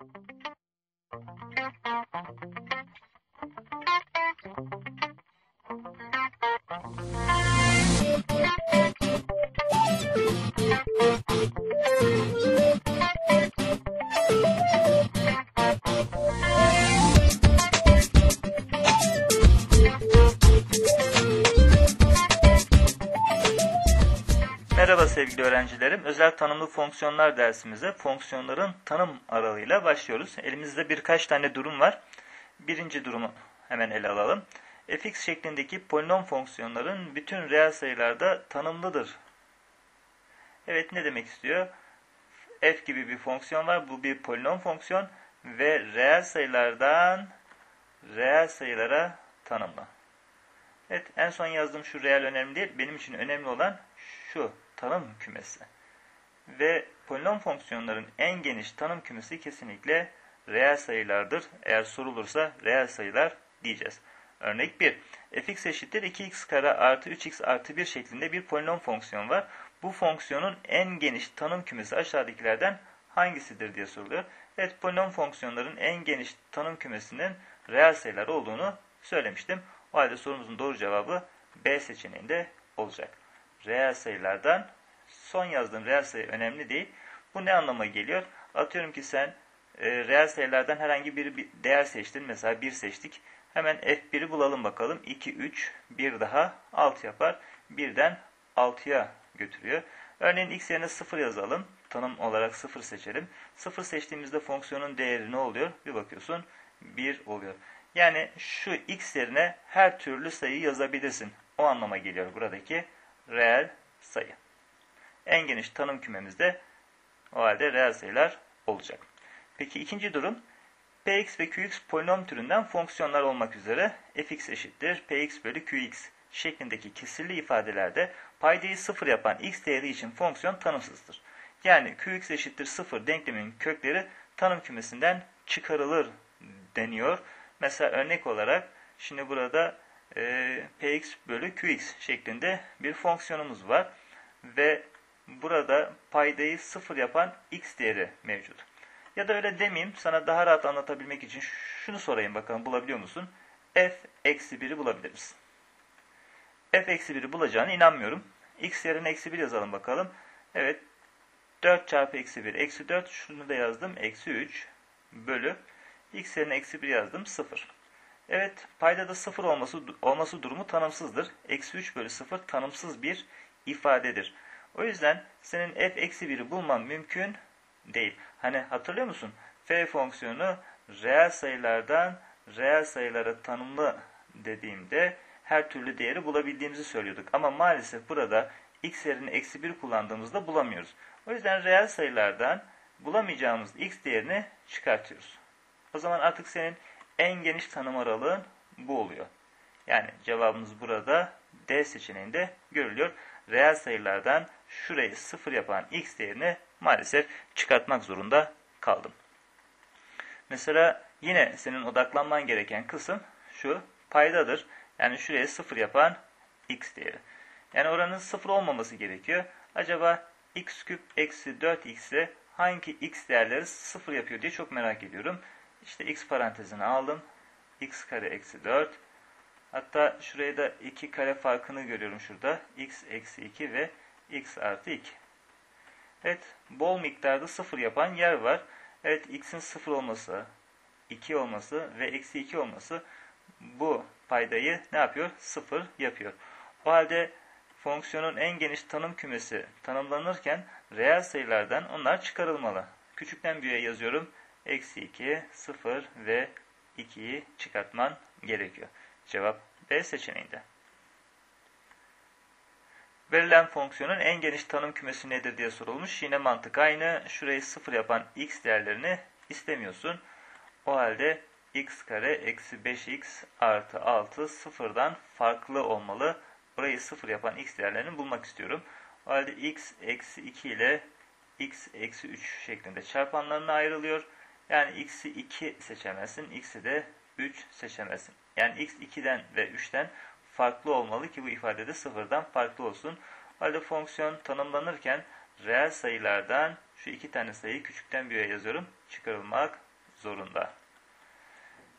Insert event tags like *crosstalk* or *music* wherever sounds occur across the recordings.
thank you öğrencilerim. Özel tanımlı fonksiyonlar dersimize fonksiyonların tanım aralığıyla başlıyoruz. Elimizde birkaç tane durum var. Birinci durumu hemen ele alalım. fx şeklindeki polinom fonksiyonların bütün reel sayılarda tanımlıdır. Evet ne demek istiyor? f gibi bir fonksiyon var. Bu bir polinom fonksiyon ve reel sayılardan reel sayılara tanımlı. Evet en son yazdığım şu reel önemli değil. Benim için önemli olan şu tanım kümesi. Ve polinom fonksiyonların en geniş tanım kümesi kesinlikle reel sayılardır. Eğer sorulursa reel sayılar diyeceğiz. Örnek 1. fx eşittir 2x kare artı 3x artı 1 şeklinde bir polinom fonksiyon var. Bu fonksiyonun en geniş tanım kümesi aşağıdakilerden hangisidir diye soruluyor. Evet polinom fonksiyonların en geniş tanım kümesinin reel sayılar olduğunu söylemiştim. O halde sorumuzun doğru cevabı B seçeneğinde olacak. Reel sayılardan son yazdığım reel sayı önemli değil. Bu ne anlama geliyor? Atıyorum ki sen e, reel sayılardan herhangi bir, değer seçtin. Mesela 1 seçtik. Hemen f1'i bulalım bakalım. 2, 3, 1 daha 6 yapar. 1'den 6'ya götürüyor. Örneğin x yerine 0 yazalım. Tanım olarak 0 seçelim. 0 seçtiğimizde fonksiyonun değeri ne oluyor? Bir bakıyorsun 1 oluyor. Yani şu x yerine her türlü sayı yazabilirsin. O anlama geliyor buradaki reel sayı. En geniş tanım kümemizde o halde reel sayılar olacak. Peki ikinci durum px ve qx polinom türünden fonksiyonlar olmak üzere fx eşittir px bölü qx şeklindeki kesirli ifadelerde paydayı sıfır yapan x değeri için fonksiyon tanımsızdır. Yani qx eşittir sıfır denklemin kökleri tanım kümesinden çıkarılır deniyor. Mesela örnek olarak şimdi burada e, px bölü qx şeklinde bir fonksiyonumuz var. Ve burada paydayı sıfır yapan x değeri mevcut. Ya da öyle demeyeyim sana daha rahat anlatabilmek için şunu sorayım bakalım bulabiliyor musun? f eksi 1'i bulabilir misin? f eksi 1'i bulacağına inanmıyorum. x yerine eksi 1 yazalım bakalım. Evet 4 çarpı eksi 1 eksi 4 şunu da yazdım eksi 3 bölü x yerine eksi 1 yazdım 0. Evet paydada 0 olması, olması durumu tanımsızdır. Eksi 3 bölü 0 tanımsız bir ifadedir. O yüzden senin f eksi 1'i bulman mümkün değil. Hani hatırlıyor musun? f fonksiyonu reel sayılardan reel sayılara tanımlı dediğimde her türlü değeri bulabildiğimizi söylüyorduk. Ama maalesef burada x yerine eksi 1 kullandığımızda bulamıyoruz. O yüzden reel sayılardan bulamayacağımız x değerini çıkartıyoruz. O zaman artık senin en geniş tanım aralığın bu oluyor. Yani cevabımız burada D seçeneğinde görülüyor. Reel sayılardan şurayı sıfır yapan x değerini maalesef çıkartmak zorunda kaldım. Mesela yine senin odaklanman gereken kısım şu paydadır. Yani şuraya sıfır yapan x değeri. Yani oranın sıfır olmaması gerekiyor. Acaba x küp eksi 4x ile hangi x değerleri sıfır yapıyor diye çok merak ediyorum. İşte x parantezine aldım. x kare eksi 4. Hatta şuraya da 2 kare farkını görüyorum şurada. x eksi 2 ve x artı 2. Evet bol miktarda 0 yapan yer var. Evet x'in 0 olması, 2 olması ve eksi 2 olması bu paydayı ne yapıyor? 0 yapıyor. O halde fonksiyonun en geniş tanım kümesi tanımlanırken reel sayılardan onlar çıkarılmalı. Küçükten büyüğe yazıyorum eksi 2, 0 ve 2'yi çıkartman gerekiyor. Cevap B seçeneğinde. Verilen fonksiyonun en geniş tanım kümesi nedir diye sorulmuş. Yine mantık aynı. Şurayı 0 yapan x değerlerini istemiyorsun. O halde x kare eksi 5x artı 6 sıfırdan farklı olmalı. Burayı 0 yapan x değerlerini bulmak istiyorum. O halde x eksi 2 ile x eksi 3 şeklinde çarpanlarına ayrılıyor. Yani x'i 2 seçemezsin. X'i de 3 seçemezsin. Yani x 2'den ve 3'ten farklı olmalı ki bu ifadede sıfırdan farklı olsun. O halde fonksiyon tanımlanırken reel sayılardan şu iki tane sayıyı küçükten büyüğe yazıyorum. Çıkarılmak zorunda.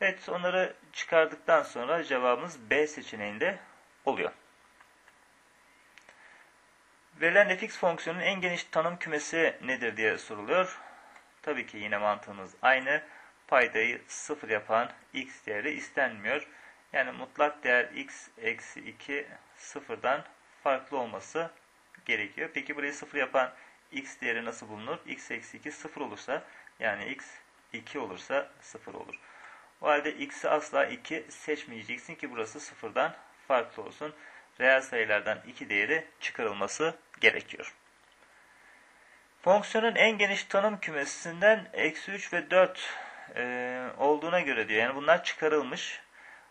Evet onları çıkardıktan sonra cevabımız B seçeneğinde oluyor. Verilen fx fonksiyonun en geniş tanım kümesi nedir diye soruluyor. Tabii ki yine mantığımız aynı. Paydayı sıfır yapan x değeri istenmiyor. Yani mutlak değer x eksi 2 sıfırdan farklı olması gerekiyor. Peki burayı sıfır yapan x değeri nasıl bulunur? x eksi 2 sıfır olursa yani x 2 olursa sıfır olur. O halde x'i asla 2 seçmeyeceksin ki burası sıfırdan farklı olsun. Reel sayılardan 2 değeri çıkarılması gerekiyor. Fonksiyonun en geniş tanım kümesinden eksi 3 ve 4 e, olduğuna göre diyor. Yani bunlar çıkarılmış.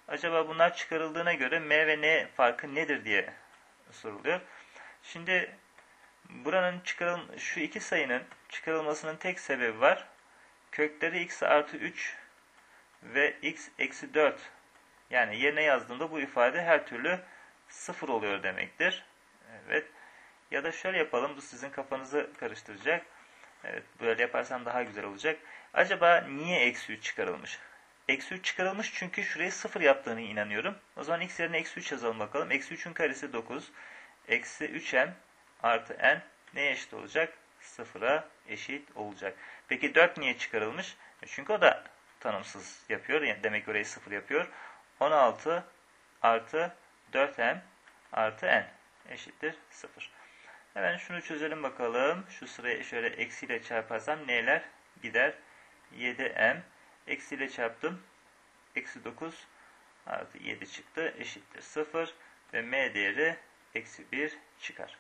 Acaba bunlar çıkarıldığına göre m ve n farkı nedir diye soruluyor. Şimdi buranın çıkarıl şu iki sayının çıkarılmasının tek sebebi var. Kökleri x artı 3 ve x eksi 4 yani yerine yazdığımda bu ifade her türlü 0 oluyor demektir. Evet. Ya da şöyle yapalım. Bu sizin kafanızı karıştıracak. Evet. Böyle yaparsam daha güzel olacak. Acaba niye eksi 3 çıkarılmış? Eksi 3 çıkarılmış çünkü şurayı 0 yaptığını inanıyorum. O zaman x yerine eksi 3 yazalım bakalım. Eksi 3'ün karesi 9. Eksi 3m artı n neye eşit olacak? 0'a eşit olacak. Peki 4 niye çıkarılmış? E çünkü o da tanımsız yapıyor. Yani demek orayı 0 yapıyor. 16 artı 4m artı n eşittir 0. Hemen şunu çözelim bakalım. Şu sırayı şöyle eksiyle çarparsam neler gider? 7m eksiyle çarptım. Eksi 9 artı 7 çıktı. Eşittir 0 ve m değeri eksi 1 çıkar.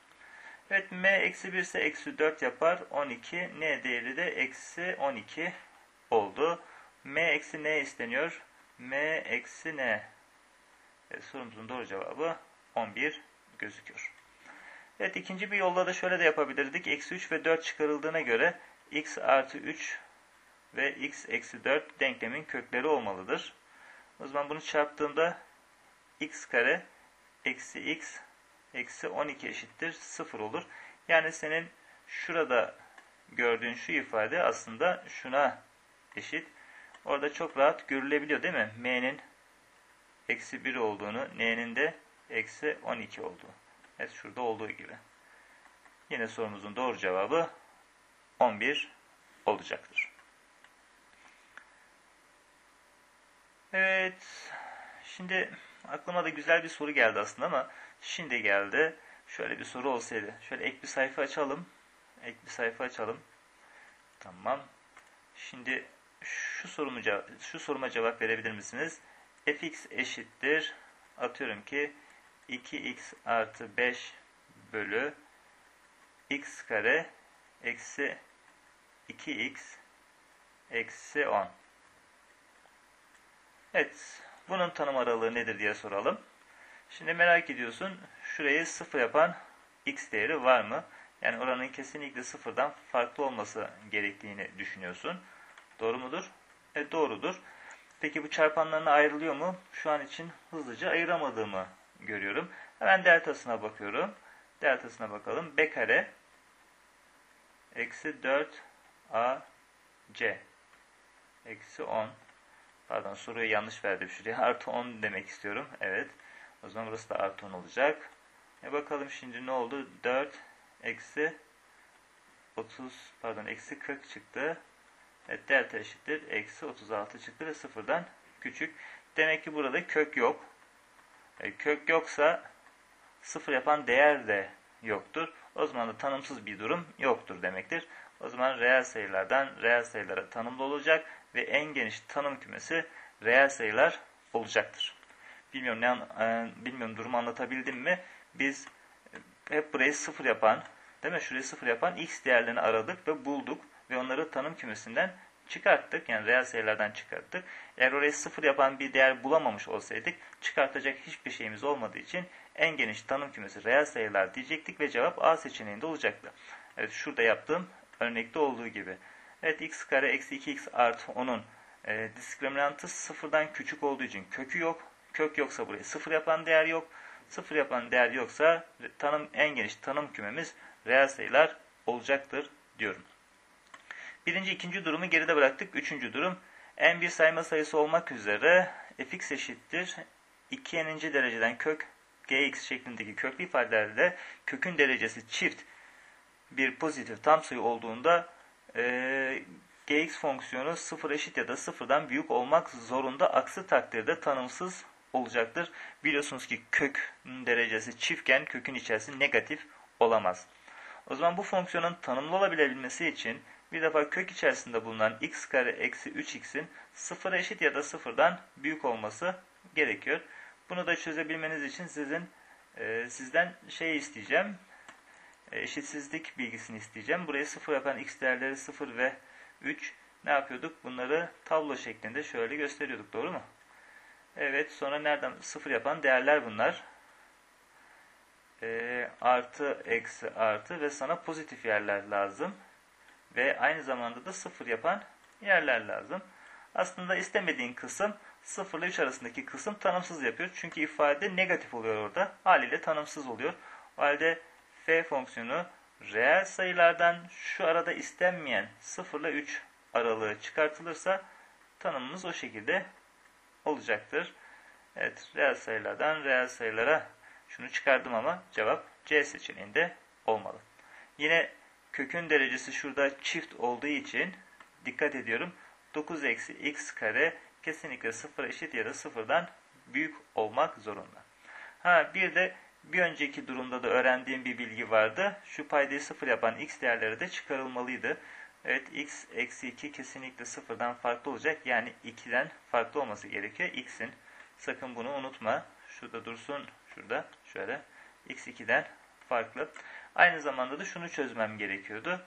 Evet m eksi 1 ise eksi 4 yapar. 12 n değeri de eksi 12 oldu. m eksi n isteniyor. m eksi n. Evet, sorumuzun doğru cevabı 11 gözüküyor. Evet ikinci bir yolda da şöyle de yapabilirdik. Eksi 3 ve 4 çıkarıldığına göre x artı 3 ve x eksi 4 denklemin kökleri olmalıdır. O zaman bunu çarptığımda x kare eksi x eksi 12 eşittir 0 olur. Yani senin şurada gördüğün şu ifade aslında şuna eşit. Orada çok rahat görülebiliyor değil mi? m'nin eksi 1 olduğunu, n'nin de eksi 12 olduğu. Evet şurada olduğu gibi. Yine sorumuzun doğru cevabı 11 olacaktır. Evet. Şimdi aklıma da güzel bir soru geldi aslında ama şimdi geldi. Şöyle bir soru olsaydı. Şöyle ek bir sayfa açalım. Ek bir sayfa açalım. Tamam. Şimdi şu sorumu şu soruma cevap verebilir misiniz? fx eşittir. Atıyorum ki 2x artı 5 bölü x kare eksi 2x eksi 10. Evet. Bunun tanım aralığı nedir diye soralım. Şimdi merak ediyorsun. Şurayı sıfır yapan x değeri var mı? Yani oranın kesinlikle sıfırdan farklı olması gerektiğini düşünüyorsun. Doğru mudur? E doğrudur. Peki bu çarpanlarına ayrılıyor mu? Şu an için hızlıca ayıramadığımı görüyorum. Hemen deltasına bakıyorum. Deltasına bakalım. B kare eksi 4 a c eksi 10 pardon soruyu yanlış verdim şuraya. *laughs* Artı 10 demek istiyorum. Evet. O zaman burası da artı 10 olacak. E bakalım şimdi ne oldu? 4 eksi 30 pardon eksi 40 çıktı. Evet, delta eşittir. Eksi 36 çıktı ve sıfırdan küçük. Demek ki burada kök yok. E, kök yoksa sıfır yapan değer de yoktur. O zaman da tanımsız bir durum yoktur demektir. O zaman reel sayılardan reel sayılara tanımlı olacak ve en geniş tanım kümesi reel sayılar olacaktır. Bilmiyorum ne e, bilmiyorum durumu anlatabildim mi? Biz hep burayı sıfır yapan, değil mi? Şurayı sıfır yapan x değerlerini aradık ve bulduk ve onları tanım kümesinden çıkarttık. Yani reel sayılardan çıkarttık. Eğer orayı sıfır yapan bir değer bulamamış olsaydık çıkartacak hiçbir şeyimiz olmadığı için en geniş tanım kümesi reel sayılar diyecektik ve cevap A seçeneğinde olacaktı. Evet şurada yaptığım örnekte olduğu gibi. Evet x kare eksi 2x artı 10'un e, diskriminantı sıfırdan küçük olduğu için kökü yok. Kök yoksa burayı sıfır yapan değer yok. Sıfır yapan değer yoksa tanım en geniş tanım kümemiz reel sayılar olacaktır diyorum. Birinci, ikinci durumu geride bıraktık. Üçüncü durum n bir sayma sayısı olmak üzere fx eşittir 2n'inci dereceden kök gx şeklindeki köklü ifadelerde kökün derecesi çift bir pozitif tam sayı olduğunda e, gx fonksiyonu sıfır eşit ya da sıfırdan büyük olmak zorunda. Aksi takdirde tanımsız olacaktır. Biliyorsunuz ki kök derecesi çiftken kökün içerisinde negatif olamaz. O zaman bu fonksiyonun tanımlı olabilmesi için bir defa kök içerisinde bulunan x kare eksi 3x'in sıfıra eşit ya da sıfırdan büyük olması gerekiyor. Bunu da çözebilmeniz için sizin e, sizden şey isteyeceğim. E, eşitsizlik bilgisini isteyeceğim. Burayı sıfır yapan x değerleri 0 ve 3 ne yapıyorduk? Bunları tablo şeklinde şöyle gösteriyorduk. Doğru mu? Evet. Sonra nereden sıfır yapan değerler bunlar. E, artı, eksi, artı ve sana pozitif yerler lazım. Ve aynı zamanda da sıfır yapan yerler lazım. Aslında istemediğin kısım 0 ile 3 arasındaki kısım tanımsız yapıyor. Çünkü ifade negatif oluyor orada. Haliyle tanımsız oluyor. O halde f fonksiyonu reel sayılardan şu arada istenmeyen 0 ile 3 aralığı çıkartılırsa tanımımız o şekilde olacaktır. Evet, reel sayılardan reel sayılara şunu çıkardım ama cevap C seçeneğinde olmalı. Yine kökün derecesi şurada çift olduğu için dikkat ediyorum. 9 eksi x kare kesinlikle 0 eşit ya da 0'dan büyük olmak zorunda. Ha bir de bir önceki durumda da öğrendiğim bir bilgi vardı. Şu paydayı 0 yapan x değerleri de çıkarılmalıydı. Evet x eksi 2 kesinlikle 0'dan farklı olacak. Yani 2'den farklı olması gerekiyor. x'in sakın bunu unutma. Şurada dursun. Şurada şöyle. x 2'den farklı. Aynı zamanda da şunu çözmem gerekiyordu.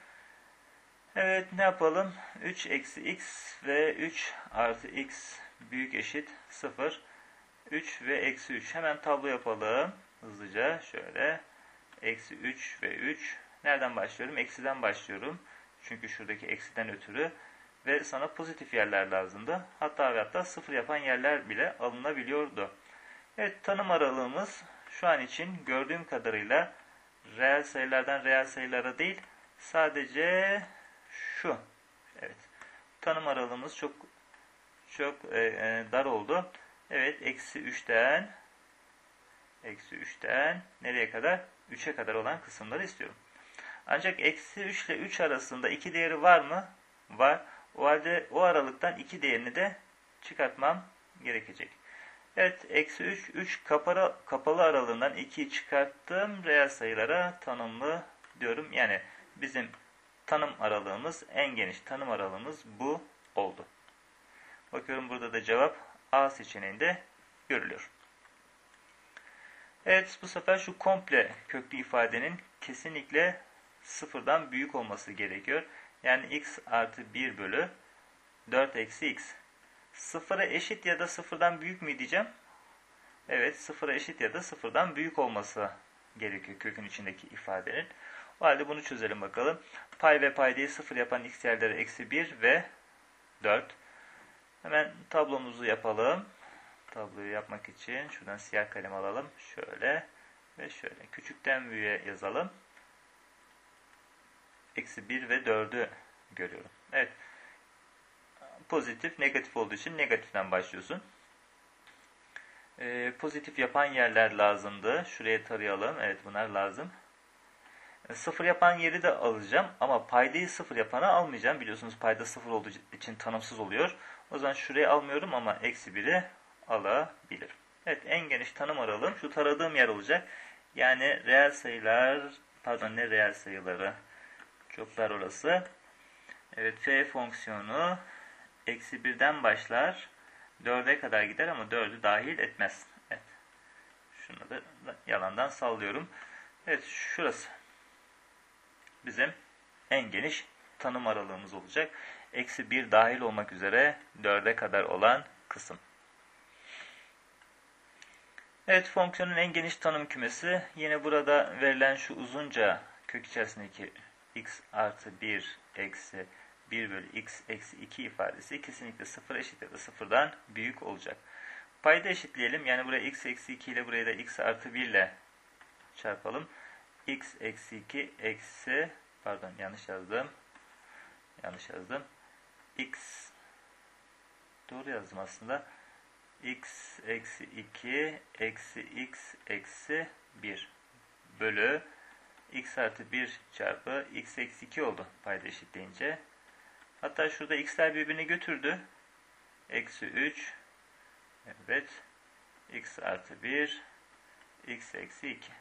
Evet ne yapalım? 3 eksi x ve 3 artı x büyük eşit 0. 3 ve eksi 3. Hemen tablo yapalım. Hızlıca şöyle. Eksi 3 ve 3. Nereden başlıyorum? Eksiden başlıyorum. Çünkü şuradaki eksiden ötürü. Ve sana pozitif yerler lazımdı. Hatta ve hatta sıfır yapan yerler bile alınabiliyordu. Evet tanım aralığımız şu an için gördüğüm kadarıyla reel sayılardan reel sayılara değil sadece şu. Evet. Tanım aralığımız çok çok e, e, dar oldu. Evet. Eksi 3'ten eksi 3'ten nereye kadar? 3'e kadar olan kısımları istiyorum. Ancak eksi 3 ile 3 arasında iki değeri var mı? Var. O halde o aralıktan iki değerini de çıkartmam gerekecek. Evet. Eksi 3, 3 kapalı, kapalı aralığından 2'yi çıkarttım. Reel sayılara tanımlı diyorum. Yani bizim tanım aralığımız, en geniş tanım aralığımız bu oldu. Bakıyorum burada da cevap A seçeneğinde görülüyor. Evet bu sefer şu komple köklü ifadenin kesinlikle sıfırdan büyük olması gerekiyor. Yani x artı 1 bölü 4 eksi x. Sıfıra eşit ya da sıfırdan büyük mü diyeceğim? Evet sıfıra eşit ya da sıfırdan büyük olması gerekiyor kökün içindeki ifadenin. O halde bunu çözelim bakalım. Pay ve paydayı sıfır yapan x yerleri eksi 1 ve 4. Hemen tablomuzu yapalım. Tabloyu yapmak için şuradan siyah kalem alalım. Şöyle ve şöyle. Küçükten büyüğe yazalım. Eksi 1 ve 4'ü görüyorum. Evet. Pozitif, negatif olduğu için negatiften başlıyorsun. Ee, pozitif yapan yerler lazımdı. Şuraya tarayalım. Evet bunlar lazım. Sıfır yapan yeri de alacağım ama paydayı sıfır yapanı almayacağım. Biliyorsunuz payda sıfır olduğu için tanımsız oluyor. O zaman şuraya almıyorum ama eksi biri alabilirim. Evet en geniş tanım aralığım şu taradığım yer olacak. Yani reel sayılar, pardon ne reel sayıları, çok dar orası. Evet f fonksiyonu eksi birden başlar. 4'e kadar gider ama 4'ü dahil etmez. Evet. Şunu da yalandan sallıyorum. Evet şurası bizim en geniş tanım aralığımız olacak. Eksi 1 dahil olmak üzere 4'e kadar olan kısım. Evet fonksiyonun en geniş tanım kümesi yine burada verilen şu uzunca kök içerisindeki x artı 1 eksi 1 bölü x eksi 2 ifadesi kesinlikle 0 eşit ya da 0'dan büyük olacak. Payda eşitleyelim. Yani buraya x eksi 2 ile buraya da x artı 1 ile çarpalım. x eksi 2 eksi Pardon yanlış yazdım. Yanlış yazdım. X Doğru yazdım aslında. x eksi 2 eksi x eksi 1 bölü x artı 1 çarpı x eksi 2 oldu payda eşitleyince. Hatta şurada x'ler birbirini götürdü. Eksi 3 evet x artı 1 x eksi 2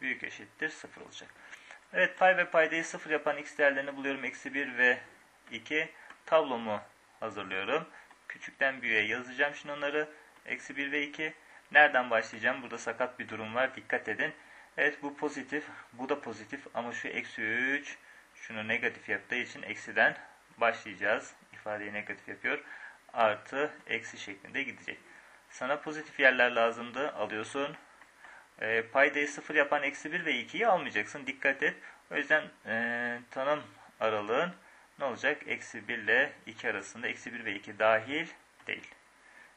büyük eşittir 0 olacak. Evet pay ve paydayı 0 yapan x değerlerini buluyorum. Eksi 1 ve 2 tablomu hazırlıyorum. Küçükten büyüğe yazacağım şimdi onları. Eksi 1 ve 2. Nereden başlayacağım? Burada sakat bir durum var. Dikkat edin. Evet bu pozitif. Bu da pozitif. Ama şu eksi 3 şunu negatif yaptığı için eksiden başlayacağız. İfadeyi negatif yapıyor. Artı eksi şeklinde gidecek. Sana pozitif yerler lazımdı. Alıyorsun. E, paydayı 0 yapan eksi 1 ve 2'yi almayacaksın. Dikkat et. O yüzden e, tanım aralığın ne olacak? Eksi 1 ile 2 arasında eksi 1 ve 2 dahil değil.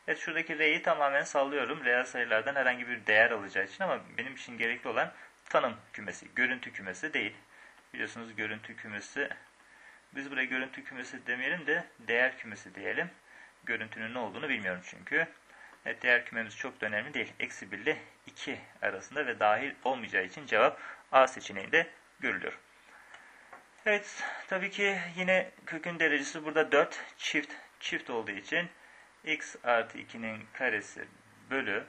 Evet şuradaki R'yi tamamen sallıyorum. Reel sayılardan herhangi bir değer alacağı için ama benim için gerekli olan tanım kümesi, görüntü kümesi değil. Biliyorsunuz görüntü kümesi, biz buraya görüntü kümesi demeyelim de değer kümesi diyelim. Görüntünün ne olduğunu bilmiyorum çünkü. Evet, değer kümemiz çok da önemli değil. Eksi 1 ile 2 arasında ve dahil olmayacağı için cevap A seçeneğinde görülüyor. Evet, tabii ki yine kökün derecesi burada 4 çift çift olduğu için x artı 2'nin karesi bölü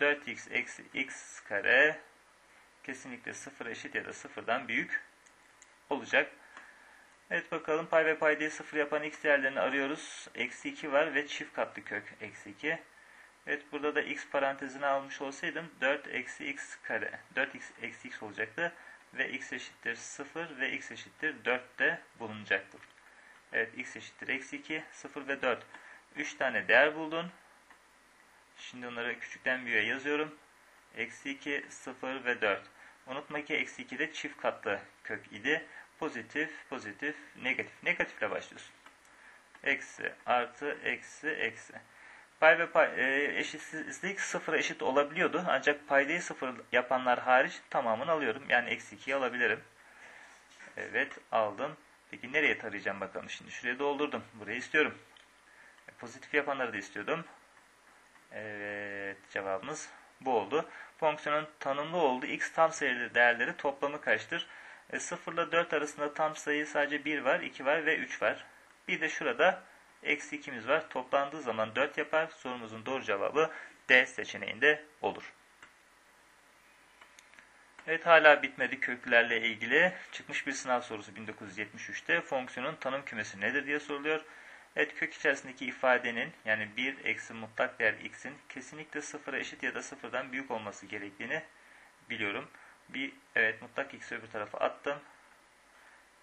4x eksi x kare kesinlikle 0 eşit ya da 0'dan büyük olacak. Evet bakalım pay ve paydayı 0 yapan x değerlerini arıyoruz. Eksi 2 var ve çift katlı kök eksi 2. Evet burada da x parantezine almış olsaydım 4 eksi x kare 4x eksi x olacaktı. Ve x eşittir 0 ve x eşittir 4 de bulunacaktır. Evet x eşittir eksi 2, 0 ve 4. 3 tane değer buldun. Şimdi onları küçükten büyüğe yazıyorum. Eksi 2, 0 ve 4. Unutma ki eksi 2 de çift katlı kök idi. Pozitif, pozitif, negatif. Negatifle başlıyorsun. Eksi, artı, eksi, eksi. Pay ve pay, e, eşitsizlik sıfıra eşit olabiliyordu. Ancak paydayı sıfır yapanlar hariç tamamını alıyorum. Yani eksi 2'yi alabilirim. Evet aldım. Peki nereye tarayacağım bakalım. Şimdi şuraya doldurdum. Burayı istiyorum. E, pozitif yapanları da istiyordum. Evet cevabımız bu oldu. Fonksiyonun tanımlı olduğu x tam sayılı değerleri toplamı kaçtır? E, 0 ile 4 arasında tam sayı sadece 1 var, 2 var ve 3 var. Bir de şurada eksi 2'miz var. Toplandığı zaman 4 yapar. Sorumuzun doğru cevabı D seçeneğinde olur. Evet hala bitmedi köklerle ilgili. Çıkmış bir sınav sorusu 1973'te. Fonksiyonun tanım kümesi nedir diye soruluyor. Evet kök içerisindeki ifadenin yani 1 eksi mutlak değer x'in kesinlikle sıfıra eşit ya da sıfırdan büyük olması gerektiğini biliyorum. Bir evet mutlak x'i öbür tarafa attım.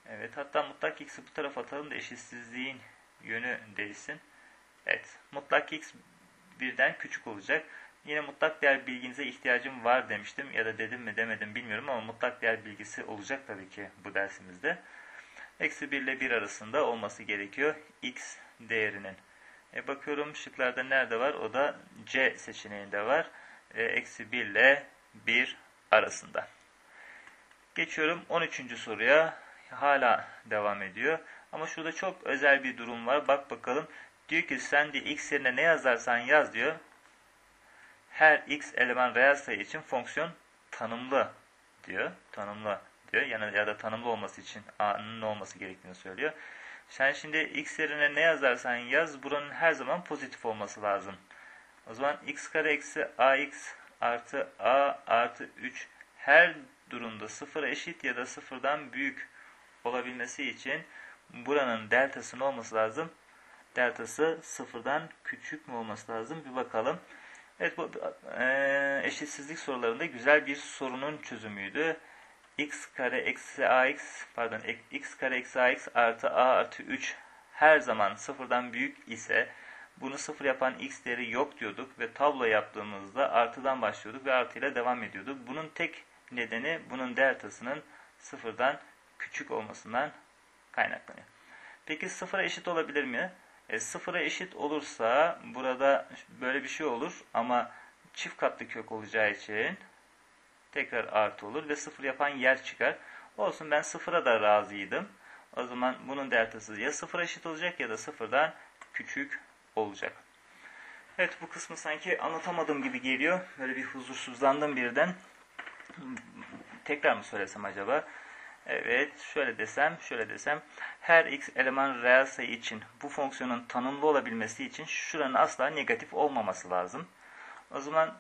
Evet hatta mutlak x'i bu tarafa atalım da eşitsizliğin yönü değilsin. Evet mutlak x birden küçük olacak. Yine mutlak değer bilginize ihtiyacım var demiştim ya da dedim mi demedim bilmiyorum ama mutlak değer bilgisi olacak tabii ki bu dersimizde. Eksi 1 ile 1 arasında olması gerekiyor x değerinin. E bakıyorum şıklarda nerede var? O da C seçeneğinde var. E, eksi 1 ile 1 arasında. Geçiyorum 13. soruya. Hala devam ediyor. Ama şurada çok özel bir durum var. Bak bakalım. Diyor ki sen de x yerine ne yazarsan yaz diyor. Her x eleman reel sayı için fonksiyon tanımlı diyor. Tanımlı diyor. Yani ya da tanımlı olması için a'nın olması gerektiğini söylüyor. Sen şimdi x yerine ne yazarsan yaz buranın her zaman pozitif olması lazım. O zaman x kare eksi ax artı a artı 3 her durumda sıfıra eşit ya da sıfırdan büyük olabilmesi için buranın deltasının olması lazım. Deltası sıfırdan küçük mü olması lazım? Bir bakalım. Evet bu e, eşitsizlik sorularında güzel bir sorunun çözümüydü. x kare eksi ax pardon x kare eksi ax artı a artı 3 her zaman sıfırdan büyük ise bunu sıfır yapan x değeri yok diyorduk ve tablo yaptığımızda artıdan başlıyorduk ve artıyla devam ediyorduk. Bunun tek nedeni bunun deltasının sıfırdan küçük olmasından kaynaklanıyor. Peki sıfıra eşit olabilir mi? E, sıfıra eşit olursa burada böyle bir şey olur ama çift katlı kök olacağı için tekrar artı olur ve sıfır yapan yer çıkar. Olsun ben sıfıra da razıydım. O zaman bunun deltası ya sıfıra eşit olacak ya da sıfırdan küçük olacak. Evet bu kısmı sanki anlatamadığım gibi geliyor. Böyle bir huzursuzlandım birden. Tekrar mı söylesem acaba? Evet şöyle desem şöyle desem her x eleman reel sayı için bu fonksiyonun tanımlı olabilmesi için şuranın asla negatif olmaması lazım. O zaman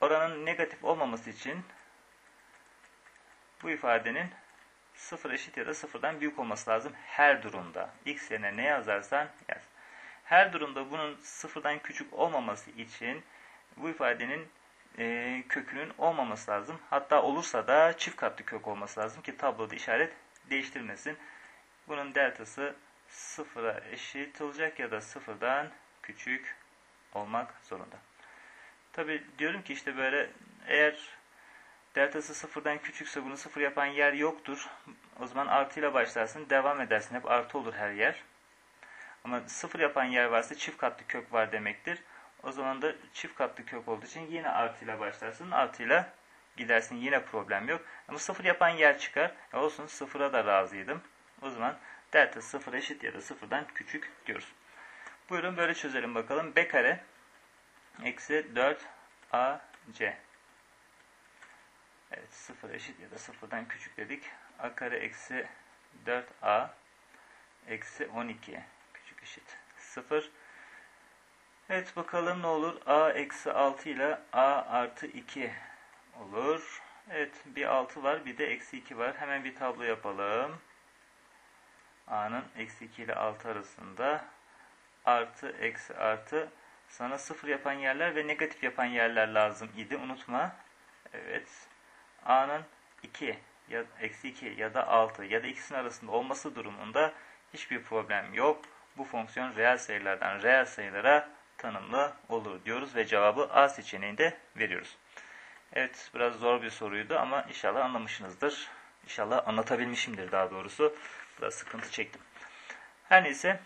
oranın negatif olmaması için bu ifadenin sıfır eşit ya da sıfırdan büyük olması lazım her durumda. x yerine ne yazarsan yaz. Her durumda bunun sıfırdan küçük olmaması için bu ifadenin e, kökünün olmaması lazım. Hatta olursa da çift katlı kök olması lazım ki tabloda işaret değiştirmesin. Bunun deltası sıfıra eşit olacak ya da sıfırdan küçük olmak zorunda. Tabi diyorum ki işte böyle eğer deltası sıfırdan küçükse bunu sıfır yapan yer yoktur. O zaman artıyla başlarsın devam edersin. Hep artı olur her yer. Ama sıfır yapan yer varsa çift katlı kök var demektir. O zaman da çift katlı kök olduğu için yine artıyla başlarsın. Artıyla gidersin. Yine problem yok. Ama sıfır yapan yer çıkar. E olsun sıfıra da razıydım. O zaman delta sıfır eşit ya da sıfırdan küçük diyoruz. Buyurun böyle çözelim bakalım. B kare eksi 4 AC. Evet sıfır eşit ya da sıfırdan küçük dedik. A kare eksi 4A eksi 12 küçük eşit 0. Evet bakalım ne olur. A eksi 6 ile A artı 2 olur. Evet bir 6 var bir de eksi 2 var. Hemen bir tablo yapalım. A'nın eksi 2 ile 6 arasında artı eksi artı sana 0 yapan yerler ve negatif yapan yerler lazım idi. Unutma. Evet. A'nın 2 ya eksi 2 ya da 6 ya da ikisinin arasında olması durumunda hiçbir problem yok. Bu fonksiyon reel sayılardan reel sayılara tanımlı olur diyoruz ve cevabı A seçeneğinde veriyoruz. Evet biraz zor bir soruydu ama inşallah anlamışsınızdır. İnşallah anlatabilmişimdir daha doğrusu. Biraz sıkıntı çektim. Her neyse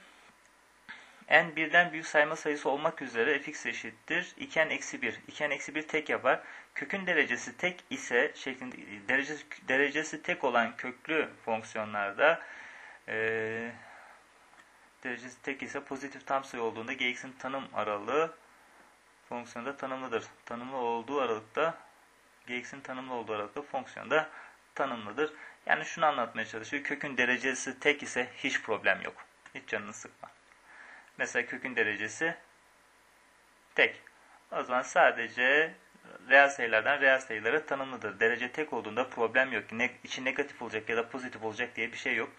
n birden büyük sayma sayısı olmak üzere fx eşittir 2n eksi 1. 2n eksi 1 tek yapar. Kökün derecesi tek ise şeklinde derecesi, derecesi tek olan köklü fonksiyonlarda e, derecesi tek ise pozitif tam sayı olduğunda gx'in tanım aralığı fonksiyonda tanımlıdır. Tanımlı olduğu aralıkta gx'in tanımlı olduğu aralıkta fonksiyonda tanımlıdır. Yani şunu anlatmaya çalışıyor. Kökün derecesi tek ise hiç problem yok. Hiç canını sıkma. Mesela kökün derecesi tek. O zaman sadece reel sayılardan reel sayılara tanımlıdır. Derece tek olduğunda problem yok. Ne, içi negatif olacak ya da pozitif olacak diye bir şey yok.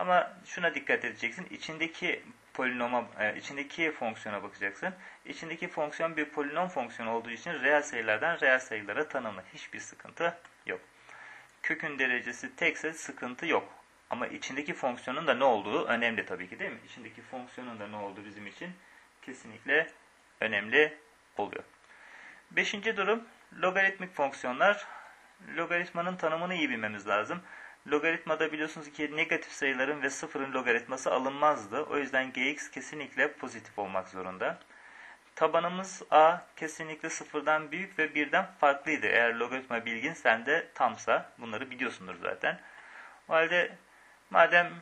Ama şuna dikkat edeceksin. İçindeki polinoma, e, içindeki fonksiyona bakacaksın. İçindeki fonksiyon bir polinom fonksiyonu olduğu için reel sayılardan reel sayılara tanımlı. Hiçbir sıkıntı yok. Kökün derecesi tekse sıkıntı yok. Ama içindeki fonksiyonun da ne olduğu önemli tabii ki değil mi? İçindeki fonksiyonun da ne olduğu bizim için kesinlikle önemli oluyor. Beşinci durum logaritmik fonksiyonlar. Logaritmanın tanımını iyi bilmemiz lazım. Logaritmada biliyorsunuz ki negatif sayıların ve sıfırın logaritması alınmazdı. O yüzden gx kesinlikle pozitif olmak zorunda. Tabanımız a kesinlikle sıfırdan büyük ve birden farklıydı. Eğer logaritma bilgin sende tamsa bunları biliyorsundur zaten. O halde madem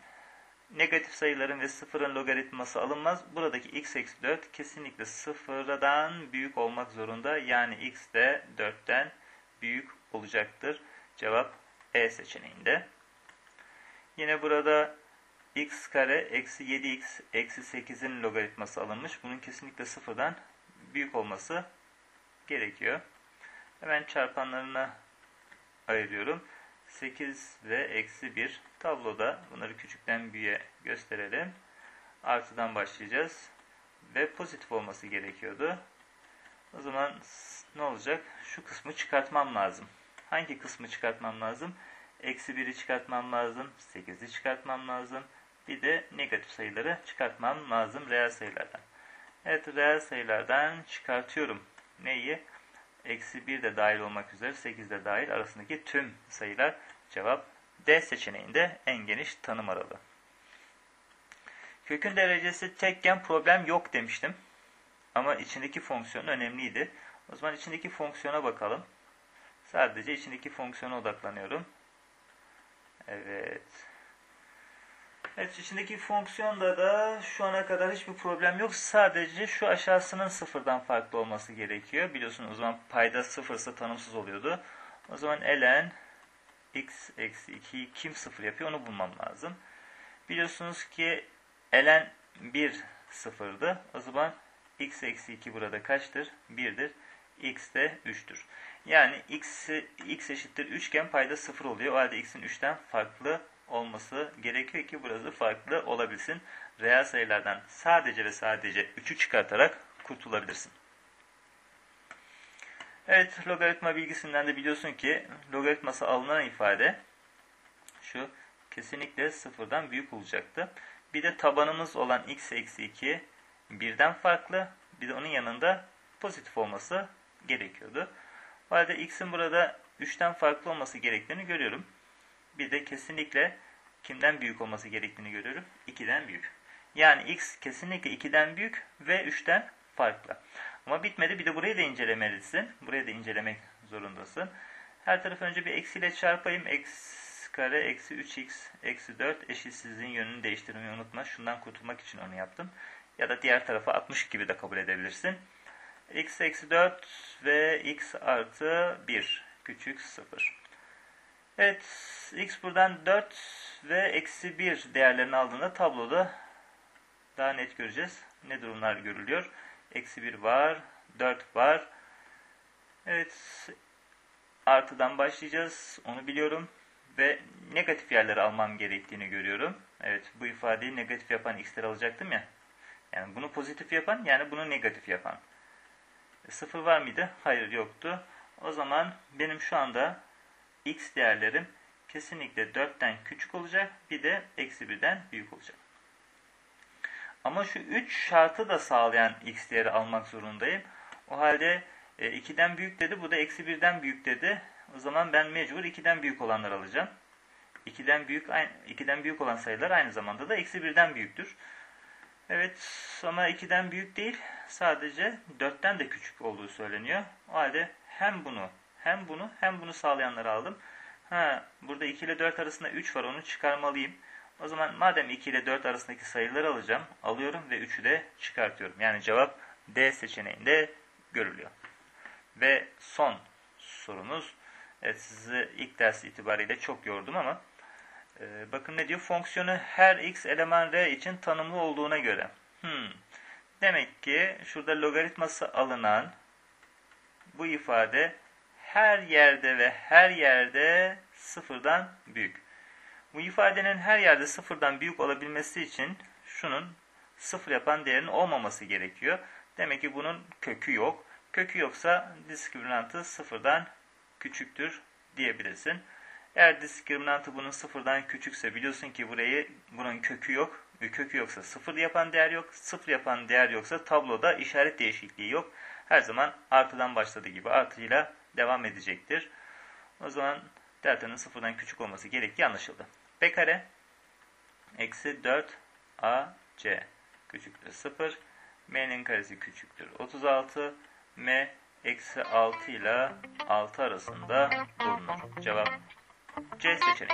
negatif sayıların ve sıfırın logaritması alınmaz. Buradaki x eksi 4 kesinlikle sıfırdan büyük olmak zorunda. Yani x de 4'ten büyük olacaktır. Cevap E seçeneğinde. Yine burada x kare eksi 7x eksi 8'in logaritması alınmış. Bunun kesinlikle sıfırdan büyük olması gerekiyor. Hemen çarpanlarına ayırıyorum. 8 ve eksi 1 tabloda bunları küçükten büyüğe gösterelim. Artıdan başlayacağız. Ve pozitif olması gerekiyordu. O zaman ne olacak? Şu kısmı çıkartmam lazım. Hangi kısmı çıkartmam lazım? Eksi 1'i çıkartmam lazım. 8'i çıkartmam lazım. Bir de negatif sayıları çıkartmam lazım reel sayılardan. Evet reel sayılardan çıkartıyorum. Neyi? Eksi 1 de dahil olmak üzere 8 de dahil arasındaki tüm sayılar cevap D seçeneğinde en geniş tanım aralığı. Kökün derecesi tekken problem yok demiştim. Ama içindeki fonksiyon önemliydi. O zaman içindeki fonksiyona bakalım. Sadece içindeki fonksiyona odaklanıyorum. Evet. Evet içindeki fonksiyonda da şu ana kadar hiçbir problem yok. Sadece şu aşağısının sıfırdan farklı olması gerekiyor. Biliyorsunuz o zaman payda sıfırsa tanımsız oluyordu. O zaman ln x eksi 2'yi kim sıfır yapıyor onu bulmam lazım. Biliyorsunuz ki ln 1 sıfırdı. O zaman x eksi 2 burada kaçtır? 1'dir. x de 3'tür. Yani x, x eşittir 3 iken payda 0 oluyor. O halde x'in 3'ten farklı olması gerekiyor ki burası farklı olabilsin. Reel sayılardan sadece ve sadece 3'ü çıkartarak kurtulabilirsin. Evet, logaritma bilgisinden de biliyorsun ki logaritması alınan ifade şu kesinlikle sıfırdan büyük olacaktı. Bir de tabanımız olan x eksi 2 birden farklı. Bir de onun yanında pozitif olması gerekiyordu. O halde x'in burada 3'ten farklı olması gerektiğini görüyorum. Bir de kesinlikle kimden büyük olması gerektiğini görüyorum. 2'den büyük. Yani x kesinlikle 2'den büyük ve 3'ten farklı. Ama bitmedi. Bir de burayı da incelemelisin. Burayı da incelemek zorundasın. Her tarafı önce bir eksiyle çarpayım. x kare eksi 3x eksi 4 eşitsizliğin yönünü değiştirmeyi unutma. Şundan kurtulmak için onu yaptım. Ya da diğer tarafa 60 gibi de kabul edebilirsin. X eksi 4 ve x artı 1 küçük 0. Evet x buradan 4 ve eksi 1 değerlerini aldığında tabloda daha net göreceğiz. Ne durumlar görülüyor? Eksi 1 var, 4 var. Evet artıdan başlayacağız. Onu biliyorum. Ve negatif yerleri almam gerektiğini görüyorum. Evet bu ifadeyi negatif yapan x'leri alacaktım ya. Yani bunu pozitif yapan yani bunu negatif yapan. Sıfır var mıydı? Hayır yoktu. O zaman benim şu anda x değerlerim kesinlikle 4'ten küçük olacak. Bir de eksi 1'den büyük olacak. Ama şu 3 şartı da sağlayan x değeri almak zorundayım. O halde 2'den e, büyük dedi. Bu da eksi 1'den büyük dedi. O zaman ben mecbur 2'den büyük olanları alacağım. 2'den büyük 2'den büyük olan sayılar aynı zamanda da eksi 1'den büyüktür. Evet ama 2'den büyük değil. Sadece 4'ten de küçük olduğu söyleniyor. O halde hem bunu hem bunu hem bunu sağlayanları aldım. Ha, burada 2 ile 4 arasında 3 var onu çıkarmalıyım. O zaman madem 2 ile 4 arasındaki sayıları alacağım. Alıyorum ve 3'ü de çıkartıyorum. Yani cevap D seçeneğinde görülüyor. Ve son sorumuz. Evet sizi ilk ders itibariyle çok yordum ama e, bakın ne diyor? Fonksiyonu her x eleman r için tanımlı olduğuna göre. Hmm. Demek ki şurada logaritması alınan bu ifade her yerde ve her yerde sıfırdan büyük. Bu ifadenin her yerde sıfırdan büyük olabilmesi için şunun sıfır yapan değerin olmaması gerekiyor. Demek ki bunun kökü yok. Kökü yoksa diskriminantı sıfırdan küçüktür diyebilirsin. Eğer diskriminantı bunun sıfırdan küçükse biliyorsun ki burayı bunun kökü yok. Kökü yoksa sıfır yapan değer yok. Sıfır yapan değer yoksa tabloda işaret değişikliği yok. Her zaman artıdan başladığı gibi artıyla devam edecektir. O zaman delta'nın sıfırdan küçük olması gerektiği anlaşıldı. B kare eksi 4 AC küçüktür 0. M'nin karesi küçüktür 36. M eksi 6 ile 6 arasında bulunur. Cevap Cheers to